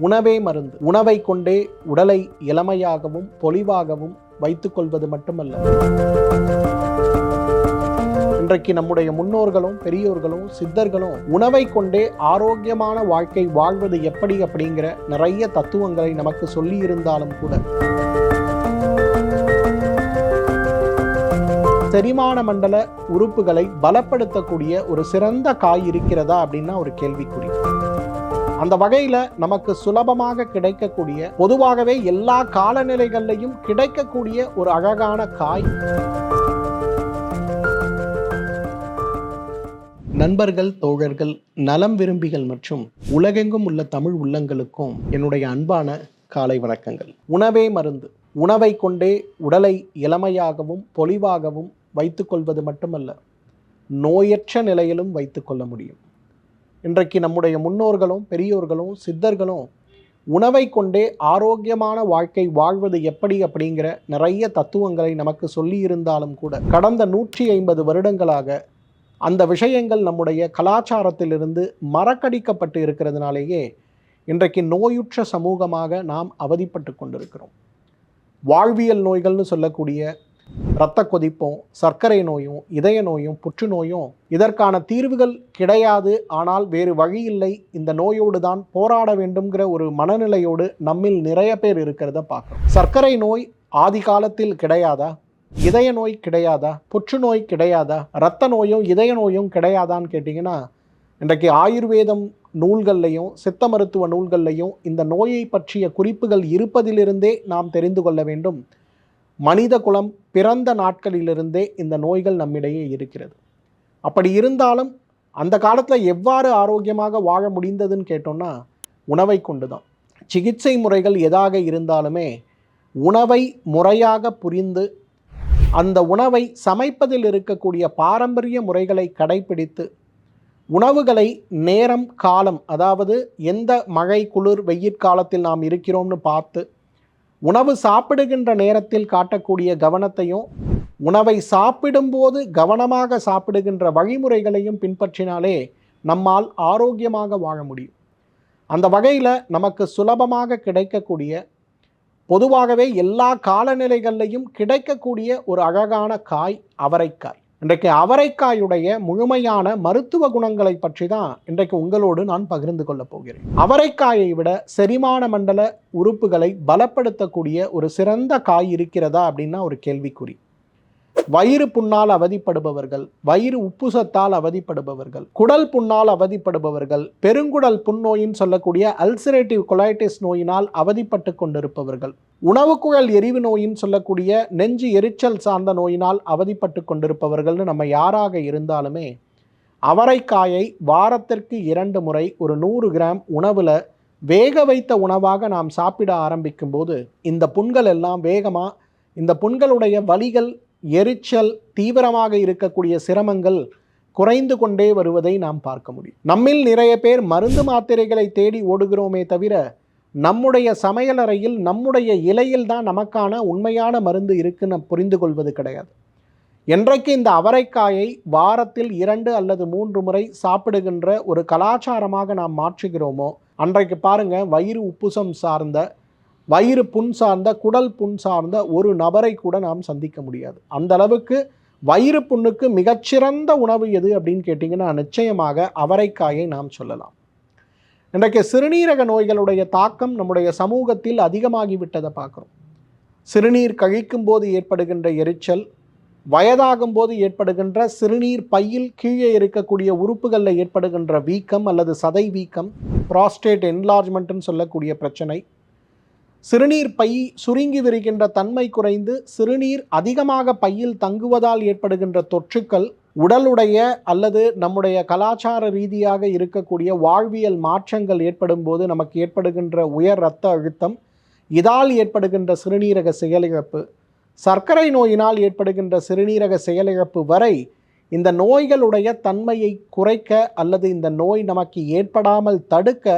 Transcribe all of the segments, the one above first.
உணவே மருந்து. உணவை கொண்டே உடலை இளமையாகவும் பொலிவாகவும் வைத்துக்கொள்வது மட்டுமல்ல. இன்றைக்கு நம்முடைய முன்னோர்களும் பெரியோர்களும் சித்தர்களும் உணவை கொண்டே ஆரோக்கியமான வாழ்க்கை வாழ்வது எப்படி அப்படிங்கிற நிறைய தத்துவங்களை நமக்கு சொல்லி இருந்தாலும் கூட. செரிமான மண்டல உறுப்புகளை பலப்படுத்தக்கூடிய ஒரு சிறந்த காய் இருக்கிறதா அப்படின்னா ஒரு கேள்விக்குறி. அந்த வகையில நமக்கு சுலபமாக கிடைக்கக்கூடிய பொதுவாகவே எல்லா காலநிலைகள்லையும் கிடைக்கக்கூடிய ஒரு அழகான காய். நண்பர்கள் தோழர்கள் நலம் விரும்பிகள் மற்றும் உலகெங்கும் உள்ள தமிழ் உள்ளங்களுக்கும் என்னுடைய அன்பான காலை வணக்கங்கள். உணவே மருந்து. உணவை கொண்டே உடலை இளமையாகவும் பொலிவாகவும் வைத்துக்கொள்வது மட்டுமல்ல நோயற்ற நிலையிலும் வைத்துக்கொள்ள முடியும். இன்றைக்கு நம்முடைய முன்னோர்களும் பெரியோர்களும் சித்தர்களும் உணவை கொண்டே ஆரோக்கியமான வாழ்க்கை வாழ்வது எப்படி அப்படிங்கிற நிறைய தத்துவங்களை நமக்கு சொல்லியிருந்தாலும் கூட கடந்த நூற்றி ஐம்பது வருடங்களாக அந்த விஷயங்கள் நம்முடைய கலாச்சாரத்திலிருந்து மறக்கடிக்கப்பட்டு இருக்கிறதுனாலேயே இன்றைக்கு நோயுற்ற சமூகமாக நாம் அவதிப்பட்டு கொண்டிருக்கிறோம். வாழ்வியல் நோய்கள்னு சொல்லக்கூடிய இரத்த கொதிப்பும் சர்க்கரை நோயும் இதய நோயும் புற்றுநோயும் இதற்கான தீர்வுகள் கிடையாது. ஆனால் வேறு வழி இல்லை. இந்த நோயோடு தான் போராட வேண்டும்ங்கிற ஒரு மனநிலையோடு நம்மில் நிறைய பேர் இருக்கிறத பார்க்குறோம். சர்க்கரை நோய் ஆதி காலத்தில் கிடையாதா? இதய நோய் கிடையாதா? புற்றுநோய் கிடையாதா? இரத்த நோயும் இதய நோயும் கிடையாதான்னு கேட்டிங்கன்னா இன்றைக்கு ஆயுர்வேதம் நூல்கள்லையும் சித்த மருத்துவ நூல்கள்லையும் இந்த நோயை பற்றிய குறிப்புகள் இருப்பதிலிருந்தே நாம் தெரிந்து கொள்ள வேண்டும். மனித குலம் பிறந்த நாட்களிலிருந்தே இந்த நோய்கள் நம்மிடையே இருக்கிறது. அப்படி இருந்தாலும் அந்த காலத்தில் எவ்வாறு ஆரோக்கியமாக வாழ முடிந்ததுன்னு கேட்டோம்னா உணவை கொண்டு தான் சிகிச்சை முறைகள் எதாக இருந்தாலுமே உணவை முறையாக புரிந்து அந்த உணவை சமைப்பதில் இருக்கக்கூடிய பாரம்பரிய முறைகளை கடைபிடித்து உணவுகளை நேரம் காலம் அதாவது எந்த மழை குளிர் வெயிற்காலத்தில் நாம் இருக்கிறோம்னு பார்த்து உணவு சாப்பிடுகின்ற நேரத்தில் காட்டக்கூடிய கவனத்தையும் உணவை சாப்பிடும்போது கவனமாக சாப்பிடுகின்ற வழிமுறைகளையும் பின்பற்றினாலே நம்மால் ஆரோக்கியமாக வாழ முடியும். அந்த வகையில் நமக்கு சுலபமாக கிடைக்கக்கூடிய பொதுவாகவே எல்லா காலநிலைகள்லையும் கிடைக்கக்கூடிய ஒரு அழகான காய் அவரைக்காய். இன்றைக்கு அவரைக்காயுடைய முழுமையான மருத்துவ குணங்களை பற்றி தான் இன்றைக்கு உங்களோடு நான் பகிர்ந்து கொள்ளப் போகிறேன். அவரைக்காயை விட செரிமான மண்டல உறுப்புகளை பலப்படுத்தக்கூடிய ஒரு சிறந்த காய் இருக்கிறதா அப்படின்னா ஒரு கேள்விக்குறி. வயிறு புண்ணால் அவதிப்படுபவர்கள் வயிறு உப்புசத்தால் அவதிப்படுபவர்கள் குடல் புண்ணால் அவதிப்படுபவர்கள் பெருங்குடல் புண்ணோயின்னு சொல்லக்கூடிய அல்சரேட்டிவ் கொலைட்டிஸ் நோயினால் அவதிப்பட்டு கொண்டிருப்பவர்கள். உணவுக்குழல் எரிவு நோயின்னு சொல்லக்கூடிய நெஞ்சு எரிச்சல் சார்ந்த நோயினால் அவதிப்பட்டு கொண்டிருப்பவர்கள்னு நம்ம யாராக இருந்தாலுமே அவரைக்காயை வாரத்திற்கு இரண்டு முறை ஒரு நூறு கிராம் உணவில் வேக வைத்த உணவாக நாம் சாப்பிட ஆரம்பிக்கும் போது இந்த புண்கள் எல்லாம் வேகமாக இந்த புண்களுடைய வலிகள் எரிச்சல் தீவிரமாக இருக்கக்கூடிய சிரமங்கள் குறைந்து கொண்டே வருவதை நாம் பார்க்க முடியும். நம்மில் நிறைய பேர் மருந்து மாத்திரைகளை தேடி ஓடுகிறோமே தவிர நம்முடைய சமையலறையில் நம்முடைய இலையில் தான் நமக்கான உண்மையான மருந்து இருக்குன்னு புரிந்து கொள்வது கிடையாது. என்றைக்கு இந்த அவரைக்காயை வாரத்தில் இரண்டு அல்லது மூன்று முறை சாப்பிடுகின்ற ஒரு கலாச்சாரமாக நாம் மாற்றுகிறோமோ அன்றைக்கு பாருங்கள் வயிறு உப்புசம் சார்ந்த வயிறு புண் சார்ந்த குடல் புண் சார்ந்த ஒரு நபரை கூட நாம் சந்திக்க முடியாது. அந்த அளவுக்கு வயிறு புண்ணுக்கு மிகச்சிறந்த உணவு எது அப்படின்னு கேட்டிங்கன்னா நிச்சயமாக அவரைக்காயை நாம் சொல்லலாம். இன்றைக்கு சிறுநீரக நோய்களுடைய தாக்கம் நம்முடைய சமூகத்தில் அதிகமாகிவிட்டதை பார்க்குறோம். சிறுநீர் கழிக்கும் போது ஏற்படுகின்ற எரிச்சல் வயதாகும் போது ஏற்படுகின்ற சிறுநீர் பையில் கீழே இருக்கக்கூடிய உறுப்புகளில் ஏற்படுகின்ற வீக்கம் அல்லது சதை வீக்கம் ப்ராஸ்டேட் என்லார்ஜ்மெண்ட்னு சொல்லக்கூடிய பிரச்சனை. சிறுநீர் பை சுருங்கி விரிகின்ற தன்மை குறைந்து சிறுநீர் அதிகமாக பையில் தங்குவதால் ஏற்படுகின்ற தொற்றுக்கள் உடலுடைய அல்லது நம்முடைய கலாச்சார ரீதியாக இருக்கக்கூடிய வாழ்வியல் மாற்றங்கள் ஏற்படும் போது நமக்கு ஏற்படுகின்ற உயர் இரத்த அழுத்தம் இதால் ஏற்படுகின்ற சிறுநீரக செயலிழப்பு சர்க்கரை நோயினால் ஏற்படுகின்ற சிறுநீரக செயலிழப்பு வரை இந்த நோய்களுடைய தன்மையை குறைக்க அல்லது இந்த நோய் நமக்கு ஏற்படாமல் தடுக்க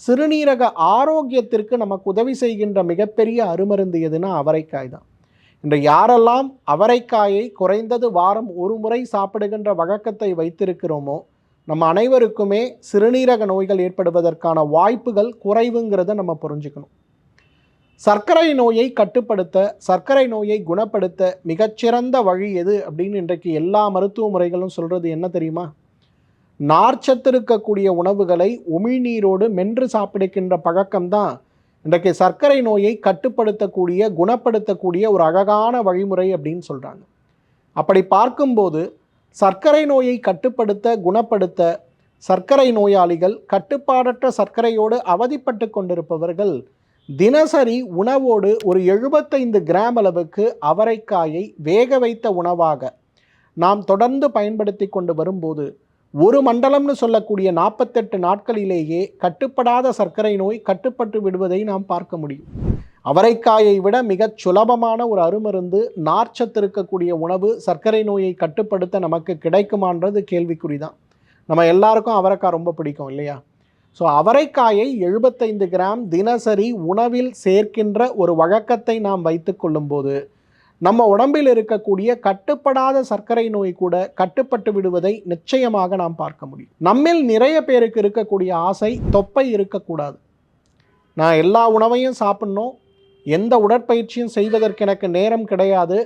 சிறுநீரக ஆரோக்கியத்திற்கு நமக்கு உதவி செய்கின்ற மிகப்பெரிய அருமருந்து எதுனா அவரைக்காய் தான். இன்று யாரெல்லாம் அவரைக்காயை குறைந்தது வாரம் ஒரு முறை சாப்பிடுகின்ற வழக்கத்தை வைத்திருக்கிறோமோ நம்ம அனைவருக்குமே சிறுநீரக நோய்கள் ஏற்படுவதற்கான வாய்ப்புகள் குறைவுங்கிறத நம்ம புரிஞ்சுக்கணும். சர்க்கரை நோயை கட்டுப்படுத்த சர்க்கரை நோயை குணப்படுத்த மிகச்சிறந்த வழி எது அப்படின்னு இன்றைக்கு எல்லா மருத்துவ முறைகளும் சொல்கிறது என்ன தெரியுமா? நார்ச்சத்து இருக்கக்கூடிய உணவுகளை உமிழ்நீரோடு மென்று சாப்பிடுகின்ற பழக்கம்தான் இன்றைக்கு சர்க்கரை நோயை கட்டுப்படுத்தக்கூடிய குணப்படுத்தக்கூடிய ஒரு அழகான வழிமுறை அப்படின்னு சொல்கிறாங்க அப்படி பார்க்கும்போது சர்க்கரை நோயை கட்டுப்படுத்த குணப்படுத்த சர்க்கரை நோயாளிகள் கட்டுப்பாடற்ற சர்க்கரையோடு அவதிப்பட்டு கொண்டிருப்பவர்கள் தினசரி உணவோடு ஒரு எழுபத்தைந்து கிராம் அளவுக்கு அவரைக்காயை வேக வைத்த உணவாக நாம் தொடர்ந்து பயன்படுத்தி கொண்டு வரும்போது ஒரு மண்டலம்னு சொல்லக்கூடிய நாற்பத்தெட்டு நாட்களிலேயே கட்டுப்படாத சர்க்கரை நோய் கட்டுப்பட்டு விடுவதை நாம் பார்க்க முடியும். அவரைக்காயை விட மிகச் சுலபமான ஒரு அருமருந்து நார்ச்சத்து இருக்கக்கூடிய உணவு சர்க்கரை நோயை கட்டுப்படுத்த நமக்கு கிடைக்குமான்றது கேள்விக்குறி தான் நம்ம எல்லாருக்கும் அவரைக்காய் ரொம்ப பிடிக்கும் இல்லையா? ஸோ அவரைக்காயை எழுபத்தைந்து கிராம் தினசரி உணவில் சேர்க்கின்ற ஒரு வழக்கத்தை நாம் வைத்து கொள்ளும்போது நம்ம உடம்பில் இருக்கக்கூடிய கட்டுப்படாத சர்க்கரை நோய் கூட கட்டுப்பட்டு விடுவதை நிச்சயமாக நாம் பார்க்க முடியும். நம்மில் நிறைய பேருக்கு இருக்கக்கூடிய ஆசை தொப்பை இருக்கக்கூடாது. நான் எல்லா உணவையும் சாப்பிட்ணும். எந்த உடற்பயிற்சியும் செய்வதற்கு எனக்கு நேரம் கிடையாது.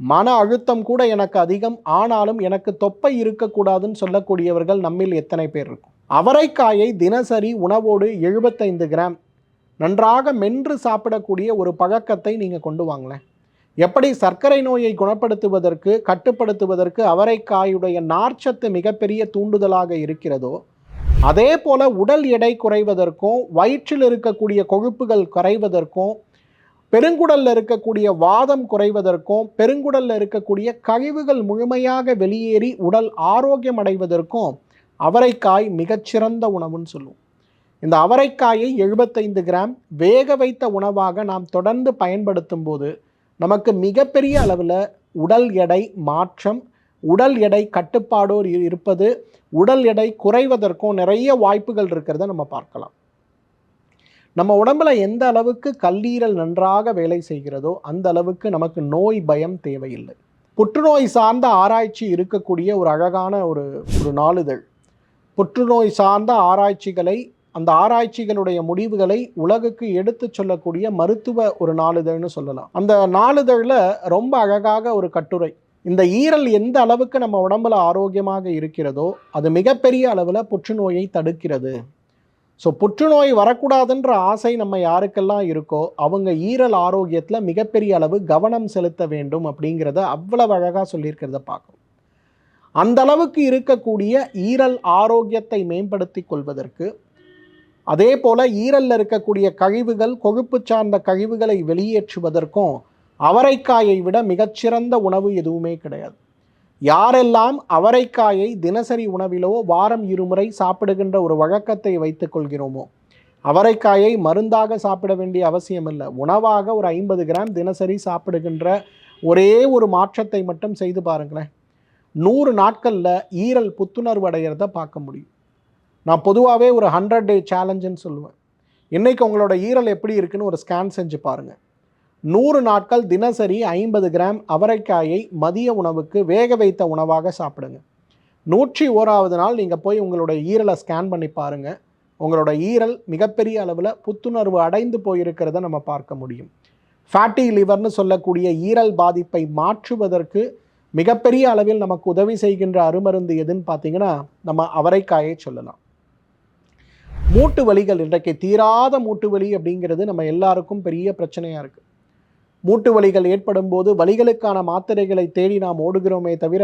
மன அழுத்தம் கூட எனக்கு அதிகம். ஆனாலும் எனக்கு தொப்பை இருக்கக்கூடாதுன்னு சொல்லக்கூடியவர்கள் நம்மில் எத்தனை பேர் இருக்கும். அவரைக்காயை தினசரி உணவோடு எழுபத்தைந்து கிராம் நன்றாக மென்று சாப்பிடக்கூடிய ஒரு பழக்கத்தை நீங்கள் கொண்டு வாங்களேன். எப்படி சர்க்கரை நோயை குணப்படுத்துவதற்கு கட்டுப்படுத்துவதற்கு அவரைக்காயுடைய நார்ச்சத்து மிகப்பெரிய தூண்டுதலாக இருக்கிறதோ அதே போல உடல் எடை குறைவதற்கும் வயிற்றில் இருக்கக்கூடிய கொழுப்புகள் குறைவதற்கும் பெருங்குடலில் இருக்கக்கூடிய வாதம் குறைவதற்கும் பெருங்குடலில் இருக்கக்கூடிய கழிவுகள் முழுமையாக வெளியேறி உடல் ஆரோக்கியம் அடைவதற்கும் அவரைக்காய் மிகச்சிறந்த உணவுன்னு சொல்லுவோம். இந்த அவரைக்காயை எழுபத்தைந்து கிராம் வேக வைத்த உணவாக நாம் தொடர்ந்து பயன்படுத்தும் போது நமக்கு மிகப்பெரிய அளவில் உடல் எடை மாற்றம் உடல் எடை கட்டுப்பாடோர் இருப்பது உடல் எடை குறைவதற்கும் நிறைய வாய்ப்புகள் இருக்கிறத நம்ம பார்க்கலாம். நம்ம உடம்புல எந்த அளவுக்கு கல்லீரல் நன்றாக வேலை செய்கிறதோ அந்த அளவுக்கு நமக்கு நோய் பயம் தேவையில்லை. புற்றுநோய் சார்ந்த ஆராய்ச்சி இருக்கக்கூடிய ஒரு அழகான ஒரு ஒரு நாளிதழ். புற்றுநோய் சார்ந்த ஆராய்ச்சிகளை அந்த ஆராய்ச்சிகளுடைய முடிவுகளை உலகுக்கு எடுத்து சொல்லக்கூடிய மருத்துவ ஒரு நாளிதழ்னு சொல்லலாம். அந்த நாளிதழில் ரொம்ப அழகாக ஒரு கட்டுரை. இந்த ஈரல் எந்த அளவுக்கு நம்ம உடம்புல ஆரோக்கியமாக இருக்கிறதோ அது மிகப்பெரிய அளவில் புற்றுநோயை தடுக்கிறது. ஸோ புற்றுநோய் வரக்கூடாதுன்ற ஆசை நம்ம யாருக்கெல்லாம் இருக்கோ அவங்க ஈரல் ஆரோக்கியத்தில் மிகப்பெரிய அளவு கவனம் செலுத்த வேண்டும் அப்படிங்கிறத அவ்வளவு அழகாக சொல்லியிருக்கிறத பார்க்கும் அந்த அளவுக்கு இருக்கக்கூடிய ஈரல் ஆரோக்கியத்தை மேம்படுத்தி கொள்வதற்கு அதே போல் ஈரலில் இருக்கக்கூடிய கழிவுகள் கொழுப்பு சார்ந்த கழிவுகளை வெளியேற்றுவதற்கும் அவரைக்காயை விட மிகச்சிறந்த உணவு எதுவுமே கிடையாது. யாரெல்லாம் அவரைக்காயை தினசரி உணவிலோ வாரம் இருமுறை சாப்பிடுகின்ற ஒரு வழக்கத்தை வைத்துக் கொள்கிறோமோ அவரைக்காயை மருந்தாக சாப்பிட வேண்டிய அவசியம் இல்லை. உணவாக ஒரு ஐம்பது கிராம் தினசரி சாப்பிடுகின்ற ஒரே ஒரு மாற்றத்தை மட்டும் செய்து பாருங்களேன். நூறு நாட்களில் ஈரல் புத்துணர்வு அடைகிறத பார்க்க முடியும். நான் பொதுவாகவே ஒரு ஹண்ட்ரட் டே சேலஞ்சுன்னு சொல்லுவேன். இன்றைக்கி உங்களோட ஈரல் எப்படி இருக்குன்னு ஒரு ஸ்கேன் செஞ்சு பாருங்கள் நூறு நாட்கள் தினசரி ஐம்பது கிராம் அவரைக்காயை மதிய உணவுக்கு வேக வைத்த உணவாக சாப்பிடுங்க. நூற்றி ஓராவது நாள் நீங்கள் போய் உங்களோட ஈரலை ஸ்கேன் பண்ணி பாருங்கள் உங்களோட ஈரல் மிகப்பெரிய அளவில் புத்துணர்வு அடைந்து போயிருக்கிறத நம்ம பார்க்க முடியும். ஃபேட்டி லிவர்னு சொல்லக்கூடிய ஈரல் பாதிப்பை மாற்றுவதற்கு மிகப்பெரிய அளவில் நமக்கு உதவி செய்கின்ற அருமருந்து எதுன்னு பார்த்தீங்கன்னா நம்ம அவரைக்காயை சொல்லலாம். மூட்டு வலிகள் இன்றைக்கு தீராத மூட்டு வலி அப்படிங்கிறது நம்ம எல்லாருக்கும் பெரிய பிரச்சனையாக இருக்குது மூட்டு வலிகள் ஏற்படும் போது வலிகளுக்கான மாத்திரைகளை தேடி நாம் ஓடுகிறோமே தவிர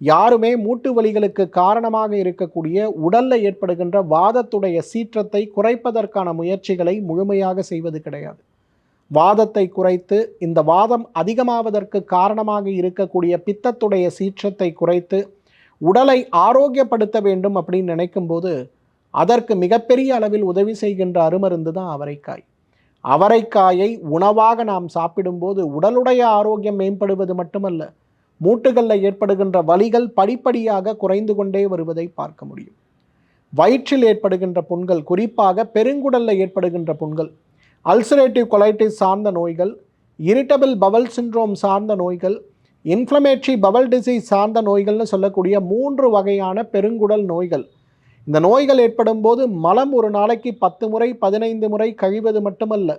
யாருமே மூட்டு வலிகளுக்கு காரணமாக இருக்கக்கூடிய உடலில் ஏற்படுகின்ற வாதத்துடைய சீற்றத்தை குறைப்பதற்கான முயற்சிகளை முழுமையாக செய்வது கிடையாது. வாதத்தை குறைத்து இந்த வாதம் அதிகமாவதற்கு காரணமாக இருக்கக்கூடிய பித்தத்துடைய சீற்றத்தை குறைத்து உடலை ஆரோக்கியப்படுத்த வேண்டும் அப்படின்னு நினைக்கும்போது அதற்கு மிகப்பெரிய அளவில் உதவி செய்கின்ற அருமருந்து தான் அவரைக்காய். அவரைக்காயை உணவாக நாம் சாப்பிடும்போது உடலுடைய ஆரோக்கியம் மேம்படுவது மட்டுமல்ல மூட்டுகளில் ஏற்படுகின்ற வலிகள் படிப்படியாக குறைந்து கொண்டே வருவதை பார்க்க முடியும். வயிற்றில் ஏற்படுகின்ற புண்கள் குறிப்பாக பெருங்குடலில் ஏற்படுகின்ற புண்கள் அல்சரேட்டிவ் கொலைட்டிஸ் சார்ந்த நோய்கள் இரிட்டபிள் பவல் சின்ட்ரோம் சார்ந்த நோய்கள் இன்ஃப்ளமேட்ரி பவல் டிசீஸ் சார்ந்த நோய்கள்னு சொல்லக்கூடிய மூன்று வகையான பெருங்குடல் நோய்கள் இந்த நோய்கள் ஏற்படும் போது மலம் ஒரு நாளைக்கு பத்து முறை பதினைந்து முறை கழிவது மட்டுமல்ல.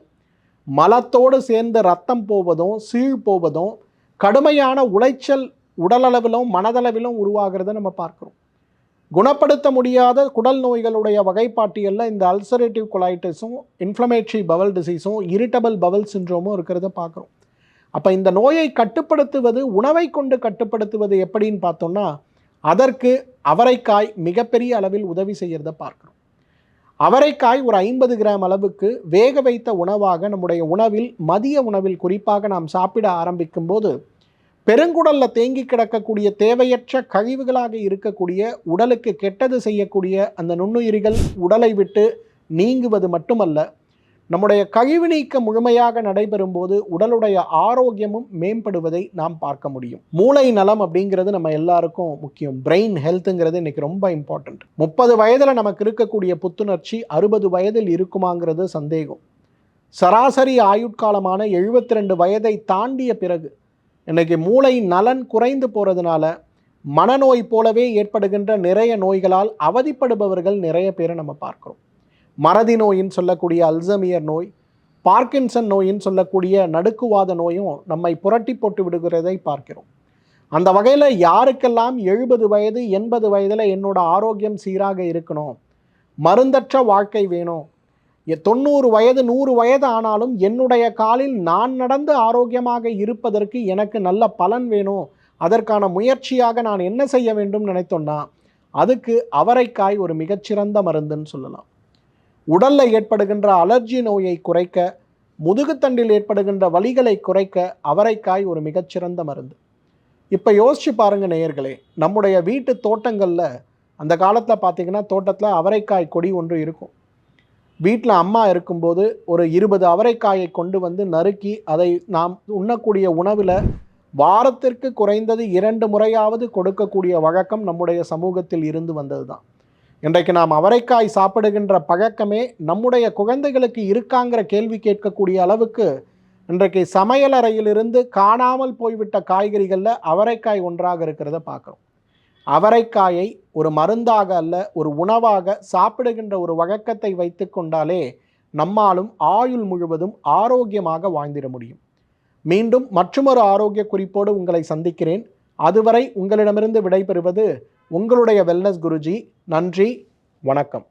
மலத்தோடு சேர்ந்து ரத்தம் போவதும் சீழ் போவதும் கடுமையான உளைச்சல் உடலளவிலும் மனதளவிலும் உருவாகிறத நம்ம பார்க்குறோம். குணப்படுத்த முடியாத குடல் நோய்களுடைய வகைப்பாட்டியலில் இந்த அல்சரேட்டிவ் கொலைட்டிஸும் இன்ஃப்ளமேட்ரி பவல் டிசீஸும் இரிட்டபிள் பவல் சின்ரோமும் இருக்கிறத பார்க்குறோம். அப்போ இந்த நோயை கட்டுப்படுத்துவது உணவை கொண்டு கட்டுப்படுத்துவது எப்படின்னு பார்த்தோம்னா அதற்கு அவரைக்காய் மிகப்பெரிய அளவில் உதவி செய்கிறத பார்க்குறோம். அவரைக்காய் ஒரு ஐம்பது கிராம் அளவுக்கு வேக வைத்த உணவாக நம்முடைய உணவில் மதிய உணவில் குறிப்பாக நாம் சாப்பிட ஆரம்பிக்கும் போது பெருங்குடலில் தேங்கி கிடக்கக்கூடிய தேவையற்ற கழிவுகளாக இருக்கக்கூடிய உடலுக்கு கெட்டது செய்யக்கூடிய அந்த நுண்ணுயிரிகள் உடலை விட்டு நீங்குவது மட்டுமல்ல நம்முடைய கழிவு நீக்கம் முழுமையாக நடைபெறும் போது உடலுடைய ஆரோக்கியமும் மேம்படுவதை நாம் பார்க்க முடியும். மூளை நலம் அப்படிங்கிறது நம்ம எல்லாருக்கும் முக்கியம். பிரெயின் ஹெல்த்துங்கிறது இன்னைக்கு ரொம்ப இம்பார்ட்டன்ட் முப்பது வயதில் நமக்கு இருக்கக்கூடிய புத்துணர்ச்சி அறுபது வயதில் இருக்குமாங்கிறது சந்தேகம். சராசரி ஆயுட்காலமான எழுபத்தி ரெண்டு வயதை தாண்டிய பிறகு இன்னைக்கு மூளை நலன் குறைந்து போகிறதுனால மனநோய் போலவே ஏற்படுகின்ற நிறைய நோய்களால் அவதிப்படுபவர்கள் நிறைய பேரை நம்ம பார்க்குறோம். மறதி நோயின்னு சொல்லக்கூடிய அல்சமியர் நோய் பார்க்கின்சன் நோயின்னு சொல்லக்கூடிய நடுக்குவாத நோயும் நம்மை புரட்டி போட்டு விடுகிறதை பார்க்கிறோம். அந்த வகையில் யாருக்கெல்லாம் எழுபது வயது எண்பது வயதில் என்னோட ஆரோக்கியம் சீராக இருக்கணும் மருந்தற்ற வாழ்க்கை வேணும் தொண்ணூறு வயது நூறு வயது ஆனாலும் என்னுடைய காலில் நான் நடந்து ஆரோக்கியமாக இருப்பதற்கு எனக்கு நல்ல பலன் வேணும் அதற்கான முயற்சியாக நான் என்ன செய்ய வேண்டும் நினைத்தோன்னா அதுக்கு அவரைக்காய் ஒரு மிகச்சிறந்த மருந்துன்னு சொல்லலாம். உடலில் ஏற்படுகின்ற அலர்ஜி நோயை குறைக்க முதுகுத்தண்டில் ஏற்படுகின்ற வலிகளை குறைக்க அவரைக்காய் ஒரு மிகச்சிறந்த மருந்து. இப்போ யோசிச்சு பாருங்கள் நேயர்களே நம்முடைய வீட்டு தோட்டங்களில் அந்த காலத்தில் பார்த்திங்கன்னா தோட்டத்தில் அவரைக்காய் கொடி ஒன்று இருக்கும். வீட்டில் அம்மா இருக்கும்போது ஒரு இருபது அவரைக்காயை கொண்டு வந்து நறுக்கி அதை நாம் உண்ணக்கூடிய உணவில் வாரத்திற்கு குறைந்தது இரண்டு முறையாவது கொடுக்கக்கூடிய வழக்கம் நம்முடைய சமூகத்தில் இருந்து வந்தது தான் இன்றைக்கு நாம் அவரைக்காய் சாப்பிடுகின்ற பழக்கமே நம்முடைய குழந்தைகளுக்கு இருக்காங்கிற கேள்வி கேட்கக்கூடிய அளவுக்கு இன்றைக்கு சமையலறையிலிருந்து காணாமல் போய்விட்ட காய்கறிகளில் அவரைக்காய் ஒன்றாக இருக்கிறத பார்க்குறோம். அவரைக்காயை ஒரு மருந்தாக அல்ல ஒரு உணவாக சாப்பிடுகின்ற ஒரு வழக்கத்தை வைத்து கொண்டாலே நம்மாலும் ஆயுள் முழுவதும் ஆரோக்கியமாக வாழ்ந்திட முடியும். மீண்டும் மற்றொரு ஆரோக்கிய குறிப்போடு உங்களை சந்திக்கிறேன். அதுவரை உங்களிடமிருந்து விடைபெறுவது உங்களுடைய வெல்னஸ் குருஜி நன்றி வணக்கம்.